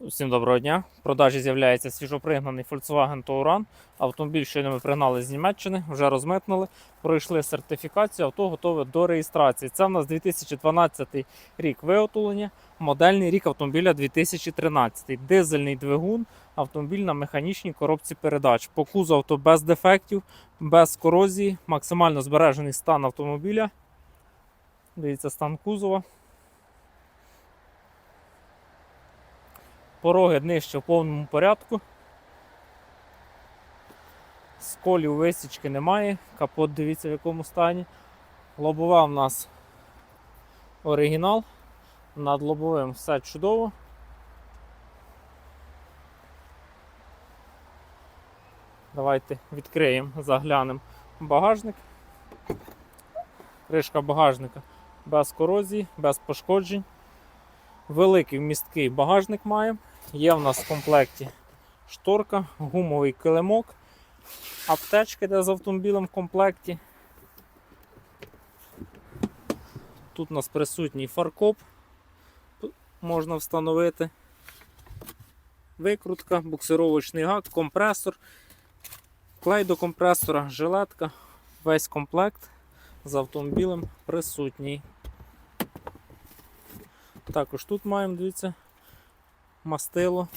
Усім доброго дня. В продажі з'являється свіжопригнаний Volkswagen Touran. Автомобіль, щойно ми пригнали з Німеччини, вже розмитнили, пройшли сертифікацію, авто готове до реєстрації. Це в нас 2012 рік виготовлення, модельний рік автомобіля 2013. Дизельний двигун, автомобіль на механічній коробці передач. По кузову авто без дефектів, без корозії, максимально збережений стан автомобіля. Дивіться стан кузова. Пороги нижче в повному порядку. Сколів висічки немає. Капот дивіться в якому стані. Лобова в нас оригінал. Над лобовим все чудово. Давайте відкриємо, заглянемо багажник. Кришка багажника без корозії, без пошкоджень. Великий вмісткий багажник маємо. Є в нас в комплекті шторка, гумовий килимок, аптечка де з автомобілем в комплекті. Тут у нас присутній фаркоп, можна встановити. Викрутка, буксировочний гак, компресор, клей до компресора, жилетка, весь комплект з автомобілем присутній. Також тут маємо, дивіться, мастило.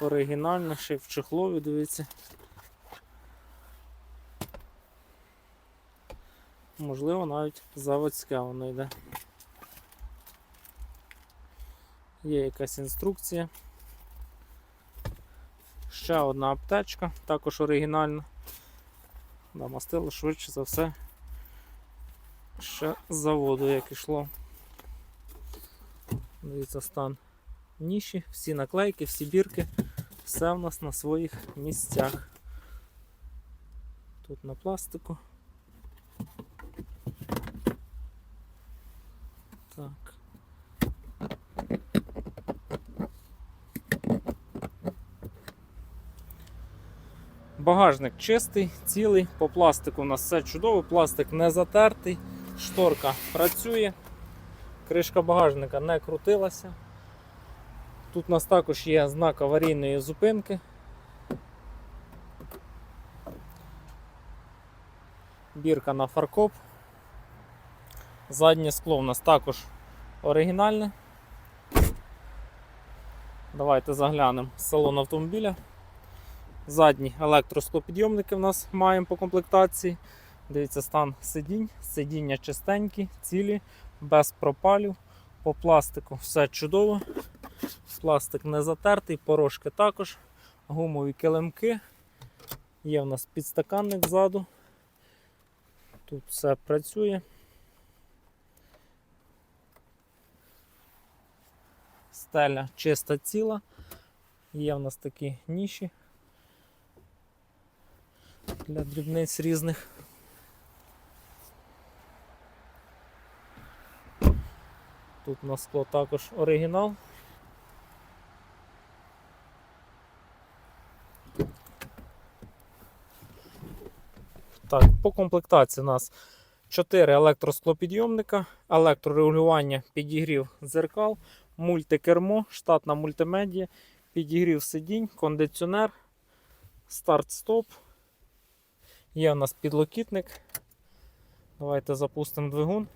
Оригінальне, ще й в чехлові, дивіться. Можливо, навіть заводське воно йде. Є якась інструкція. Ще одна аптечка, також оригінальна. Да, мастило швидше за все ще з заводу як ішло. Дивіться стан ніші, всі наклейки, всі бірки, все в нас на своїх місцях. Тут на пластику. Так. Багажник чистий, цілий, по пластику у нас все чудово, пластик не затертий, шторка працює, кришка багажника не крутилася. Тут у нас також є знак аварійної зупинки. Бірка на фаркоп. Заднє скло у нас також оригінальне. Давайте заглянемо салон автомобіля. Задні електросклопідйомники в нас маємо по комплектації. Дивіться, стан сидінь, сидіння чистенькі, цілі, без пропалів. По пластику все чудово. Пластик не затертий, порошки також, гумові килимки. Є в нас підстаканник ззаду. Тут все працює. Стеля чиста ціла. Є в нас такі ніші для дрібниць різних. Тут у нас скло також оригінал. Так, по комплектації у нас 4 електросклопідйомника, електрорегулювання, підігрів дзеркал, мультикермо, штатна мультимедія, підігрів сидінь, кондиціонер, старт-стоп. Є у нас підлокітник. Давайте запустимо двигун.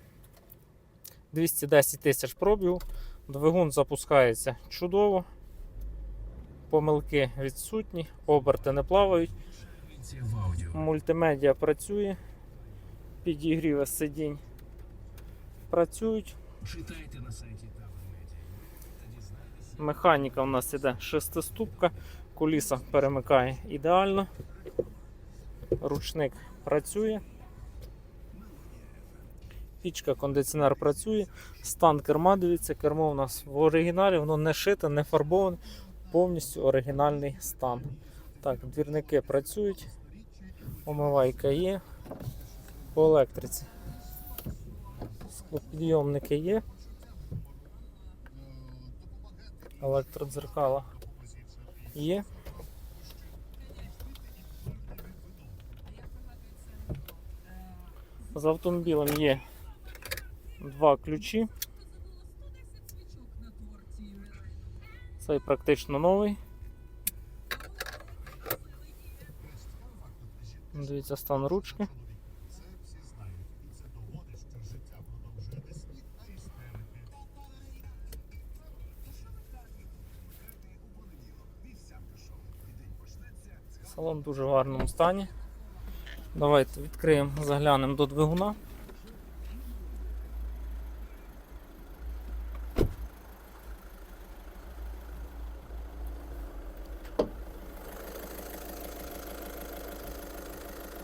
210 тисяч пробігу. Двигун запускається чудово. Помилки відсутні, оберти не плавають. Мультимедіа працює. Підігріви сидінь працюють. Механіка у нас іде шестиступка, коліса перемикає ідеально. Ручник працює. Пічка, кондиціонер працює. Стан керма, дивіться, кермо у нас в оригіналі, воно не шите, не фарбоване, повністю оригінальний стан. Так, двірники працюють, омивайка є по електриці. Склопідйомники є. Електродзеркала є. З автомобілем є два ключі. Цей практично новий. Дивіться стан ручки. Салон в дуже гарному стані. Давайте відкриємо, заглянемо до двигуна.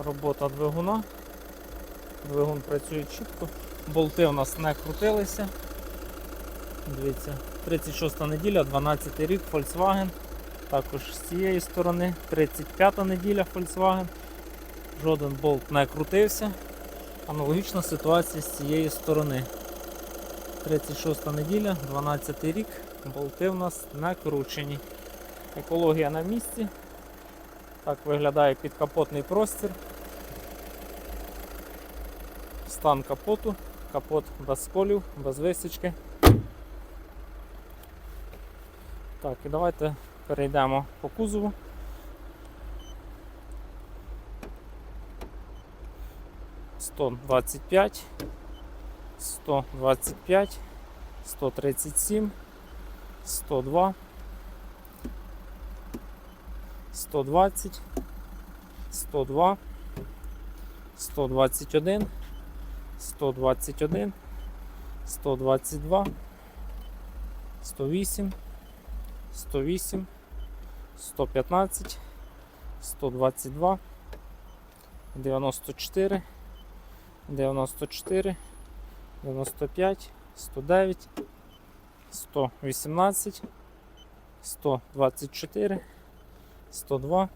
Робота двигуна. Двигун працює чітко. Болти у нас не крутилися. Дивіться, 36 неділя, 12 рік, Volkswagen. Також з цієї сторони 35 неділя Volkswagen. Жоден болт не крутився. Аналогічна ситуація з цієї сторони. 36 неділя, 12 рік, болти в нас не кручені. Екологія на місці. Так виглядає підкапотний простір. Стан капоту. Капот без сколів, без висічки. Так, і давайте перейдемо по кузову. Сто двадцять п'ять, сто двадцять п'ять, сто тридцять сім, сто два, сто двадцять, сто два, сто двадцять один, сто двадцять один, сто двадцять два, сто вісім. 108, 115, 122, 94, 94, 95, 109, 118, 124, 102,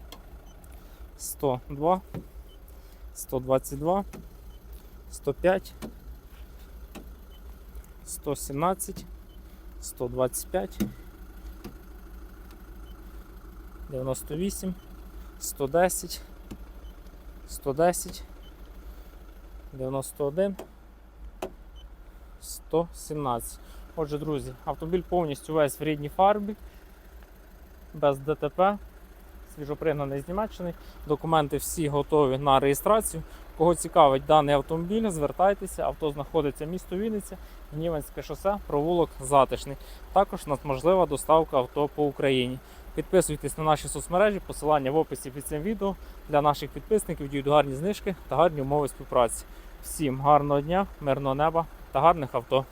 102, 122, 105, 117, 125, 98, 110, 110, 91, 117. Отже, друзі, автомобіль повністю весь в рідній фарбі, без ДТП, свіжопригнаний з Німеччини. Документи всі готові на реєстрацію. Кого цікавить даний автомобіль, звертайтеся. Авто знаходиться місто Вінниця, Гніванське шосе, провулок Затишний. Також у нас можлива доставка авто по Україні. Підписуйтесь на наші соцмережі, посилання в описі під цим відео. Для наших підписників діють гарні знижки та гарні умови співпраці. Всім гарного дня, мирного неба та гарних авто.